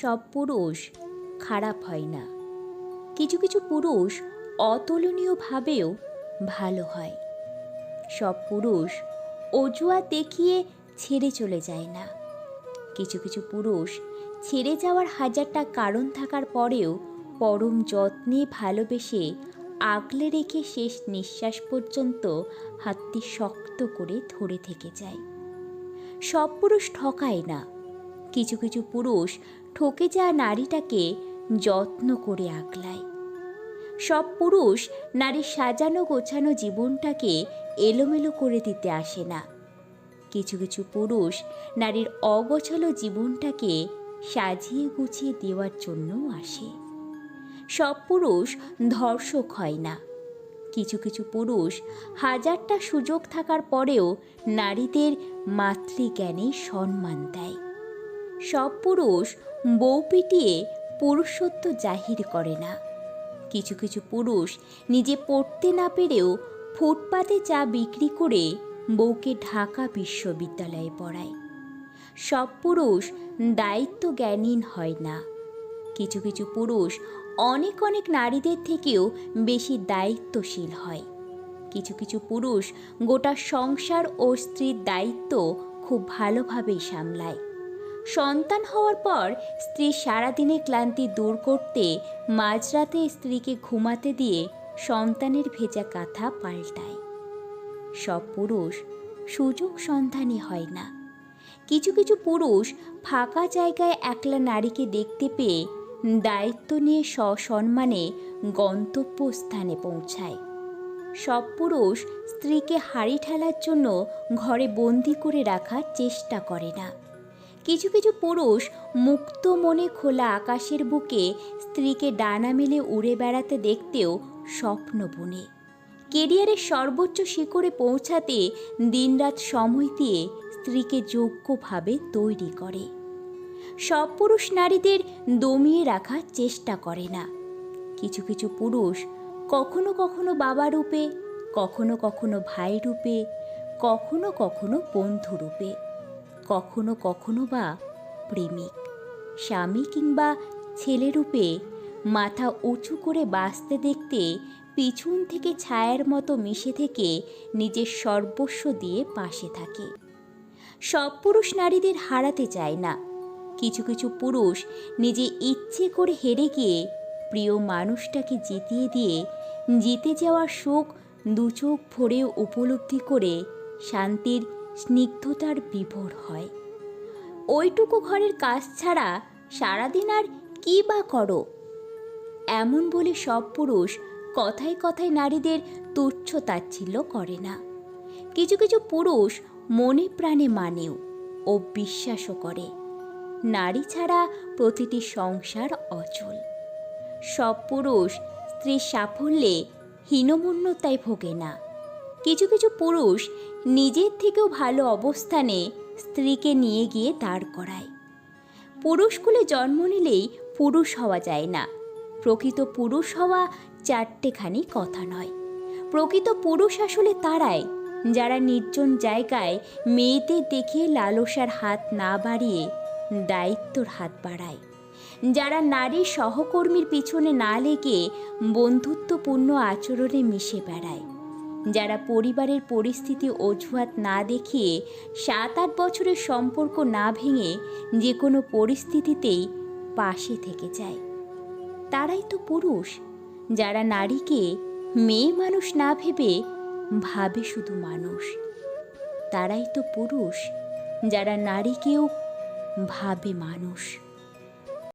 সব পুরুষ খারাপ হয় না। কিছু কিছু পুরুষ অতুলনীয়ভাবেও ভালো হয়। সব পুরুষ অজুয়া দেখিয়ে ছেড়ে চলে যায় না। কিছু কিছু পুরুষ ছেড়ে যাওয়ার হাজারটা কারণ থাকার পরেও পরম যত্নে ভালোবেসে আগলে রেখে শেষ নিঃশ্বাস পর্যন্ত হাতটি শক্ত করে ধরে থেকে যায়। সব পুরুষ ঠকায় না। কিছু কিছু পুরুষ ঠকে যাওয়া নারীটাকে যত্ন করে আগলায়। সব পুরুষ নারীর সাজানো গোছানো জীবনটাকে এলোমেলো করে দিতে আসে না। কিছু কিছু পুরুষ নারীর অগোছালো জীবনটাকে সাজিয়ে গুছিয়ে দেওয়ার জন্যও আসে। সব পুরুষ ধর্ষক হয় না। কিছু কিছু পুরুষ হাজারটা সুযোগ থাকার পরেও নারীদের মাতৃজ্ঞানে সম্মান দেয়। সব পুরুষ বউ পিটিয়ে পুরুষত্ব জাহির করে না। কিছু কিছু পুরুষ নিজে পড়তে না পেরেও ফুটপাতে চা বিক্রি করে বউকে ঢাকা বিশ্ববিদ্যালয়ে পড়ায়। সব পুরুষ দায়িত্ব জ্ঞানীন হয় না। কিছু কিছু পুরুষ অনেক অনেক নারীদের থেকেও বেশি দায়িত্বশীল হয়। কিছু কিছু পুরুষ গোটা সংসার ও স্ত্রীর দায়িত্ব খুব ভালোভাবেই সামলায়। সন্তান হওয়ার পর স্ত্রী সারাদিনে ক্লান্তি দূর করতে, মাঝরাতে স্ত্রীকে ঘুমাতে দিয়ে সন্তানের ভেজা কাঁথা পাল্টায়। সব পুরুষ সুযোগ সন্ধানী হয় না। কিছু কিছু পুরুষ ফাঁকা জায়গায় একলা নারীকে দেখতে পেয়ে দায়িত্ব নিয়ে সসম্মানে গন্তব্যস্থানে পৌঁছায়। সব পুরুষ স্ত্রীকে হাড়ি ঠেলার জন্য ঘরে বন্দি করে রাখার চেষ্টা করে না। কিছু কিছু পুরুষ মুক্ত মনে খোলা আকাশের বুকে স্ত্রীকে ডানা মেলে উড়ে বেড়াতে দেখতেও স্বপ্ন বুনে। কেরিয়ারের সর্বোচ্চ শিখরে পৌঁছাতে দিনরাত সময় দিয়ে স্ত্রীকে যোগ্যভাবে তৈরি করে। সব পুরুষ নারীদের দমিয়ে রাখার চেষ্টা করে না। কিছু কিছু পুরুষ কখনো কখনো বাবা রূপে, কখনো কখনো ভাই রূপে, কখনো কখনো বন্ধু রূপে। কখনো কখনো বা প্রেমিক। স্বামী কিংবা ছেলেরূপে মাথা উঁচু করে বাঁচতে দেখতে পিছন থেকে ছায়ার মতো মিশে থেকে নিজের সর্বস্ব দিয়ে পাশে থাকে। সব পুরুষ নারীদের হারাতে চায় না। কিছু কিছু পুরুষ নিজে ইচ্ছে করে হেরে গিয়ে প্রিয় মানুষটাকে জিতিয়ে দিয়ে জিতে যাওয়ার সুখ দুচোখ ভরে উপলব্ধি করে শান্তির স্নিগ্ধতার বিভোর হয়। ওইটুকু ঘরের কাজ ছাড়া সারাদিন আর কী বা করো? এমন বলে সব পুরুষ কথায় কথায় নারীদের তুচ্ছ তাচ্ছিল্য করে না। কিছু কিছু পুরুষ মনে প্রাণে মানেও ও বিশ্বাসও করে। নারী ছাড়া প্রতিটি সংসার অচল। সব পুরুষ স্ত্রীর সাফল্যে হীনমন্যতায় ভোগে না। কিছু কিছু পুরুষ নিজের থেকেও ভালো অবস্থানে স্ত্রীকে নিয়ে গিয়ে দাঁড় করায়। পুরুষকুলে জন্ম নিলেই পুরুষ হওয়া যায় না। প্রকৃত পুরুষ হওয়া চারটেখানি কথা নয়। প্রকৃত পুরুষ আসলে তারাই যারা নির্জন জায়গায় মেয়েদের দেখে লালসার হাত না বাড়িয়ে দায়িত্বর হাত বাড়ায়। যারা নারীর সহকর্মীর পিছনে না লেগে বন্ধুত্বপূর্ণ আচরণে মিশে বেড়ায়। যারা পরিবারের পরিস্থিতি অজুহাত না দেখিয়ে সাত আট বছরের সম্পর্ক না ভেঙে যে কোনো পরিস্থিতিতেই পাশে থেকে যায়। তারাই তো পুরুষ। যারা নারীকে মেয়ে মানুষ না ভেবে ভাবে শুধু মানুষ। তারাই তো পুরুষ। যারা নারীকেও ভাবে মানুষ।